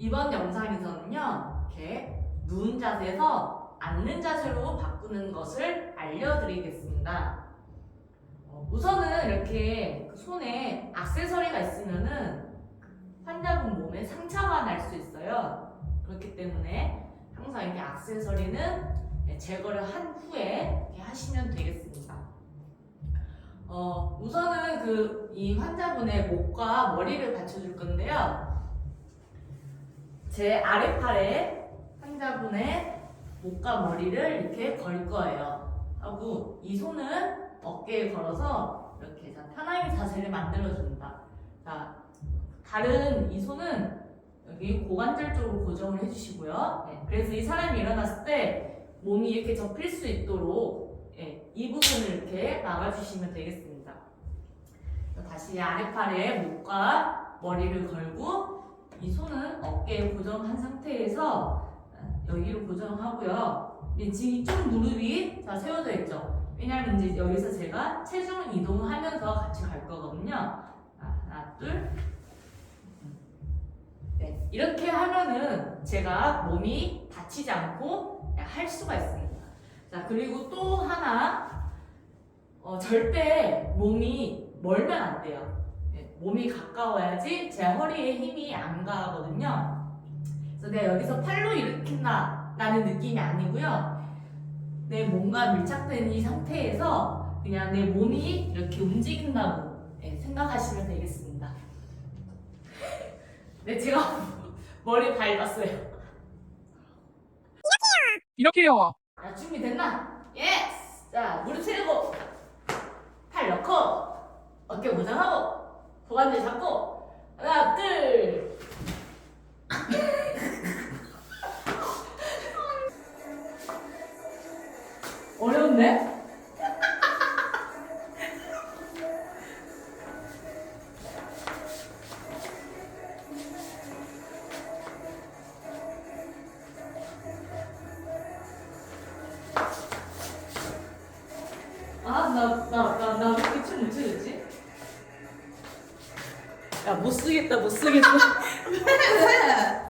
이번 영상에서는요, 이렇게 누운 자세에서 앉는 자세로 바꾸는 것을 알려드리겠습니다. 어, 우선은 이렇게 그 손에 액세서리가 있으면은 환자분 몸에 상처가 날 수 있어요. 그렇기 때문에 항상 이렇게 액세서리는 네, 제거를 한 후에 이렇게 하시면 되겠습니다. 어, 우선은 그 이 환자분의 목과 머리를 받쳐줄 건데요. 제 아랫팔에 환자분의 목과 머리를 이렇게 걸 거예요. 하고 이 손은 어깨에 걸어서 이렇게 자, 편하게 자세를 만들어준다. 자, 다른 이 손은 여기 고관절 쪽으로 고정을 해주시고요. 네, 그래서 이 사람이 일어났을 때 몸이 이렇게 접힐 수 있도록 예, 이 부분을 이렇게 막아주시면 되겠습니다. 다시 아랫팔에 목과 머리를 걸고 이 손은 어깨에 고정한 상태에서 여기로 고정하고요. 네, 지금 이쪽 무릎이 다 세워져 있죠. 왜냐하면 이제 여기서 제가 체중 이동하면서 같이 갈 거거든요. 자, 하나, 둘. 네, 이렇게 하면은 제가 몸이 다치지 않고 할 수가 있습니다. 자, 그리고 또 하나, 어, 절대 몸이 멀면 안 돼요. 네, 몸이 가까워야지 제 허리에 힘이 안 가거든요. 그래서 내가 여기서 팔로 일으킨다 라는 느낌이 아니고요. 내 몸과 밀착된 이 상태에서 그냥 내 몸이 이렇게 움직인다고 네, 생각하시면 되겠습니다. 네, 제가 머리 밟았어요. 이렇게요. 자, 준비됐나? 예스! 자, 무릎 세우고, 팔 넣고, 어깨 고정하고, 고관절 잡고, 하나, 둘. 어려운데? 아, 나, 나, 나, 나 왜 이렇게 춤못 추겠지? 야, 못 쓰겠다, 못 쓰겠다.